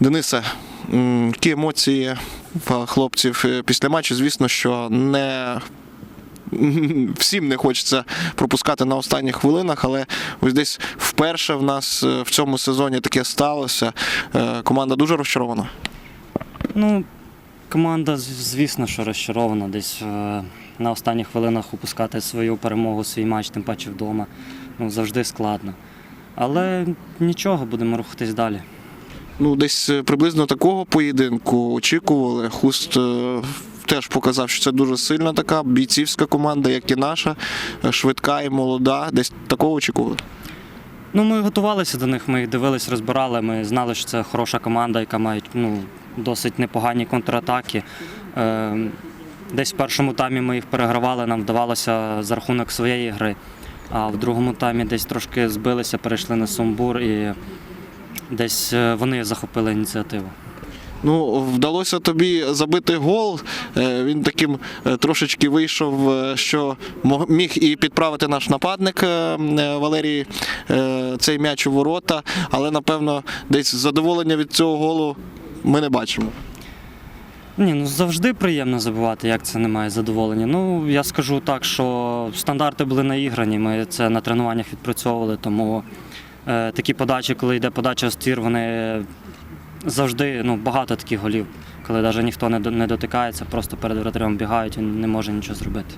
Денисе, які емоції хлопців е, після матчу? Звісно, що не всім не хочеться пропускати на останніх хвилинах, але ось десь вперше в нас е, в цьому сезоні таке сталося. Е, Команда дуже розчарована. Ну, команда, звісно, що розчарована десь на останніх хвилинах упускати свою перемогу, свій матч, тим паче вдома. Ну, завжди складно. Але нічого, будемо рухатись далі. Ну, десь е, приблизно такого поєдинку очікували. Хуст е, теж показав, що це дуже сильна така бійцівська команда, як і наша, е, швидка і молода. Десь такого очікували. Ну, ми готувалися до них, ми їх дивились, розбирали. Ми знали, що це хороша команда, яка має ну, досить непогані контратаки. Десь в першому таймі ми їх перегравали, нам вдавалося за рахунок своєї гри. А в другому таймі десь трошки збилися, перейшли на сумбур і десь е, вони захопили ініціативу. Ну, вдалося тобі забити гол. Е, Він таким е, трошечки вийшов, що міг і підправити наш нападник Валерій цей м'яч у ворота, але напевно десь задоволення від цього голу ми не бачимо. Ні, ну завжди приємно забувати, як це немає задоволення. Ну, я скажу так, що стандарти були наіграні, ми це на тренуваннях відпрацьовували, тому такі подачі, коли йде подача в стір, вони завжди ну, багато таких голів, коли навіть ніхто не, дотикається, просто перед вратарем бігають, він не може нічого зробити.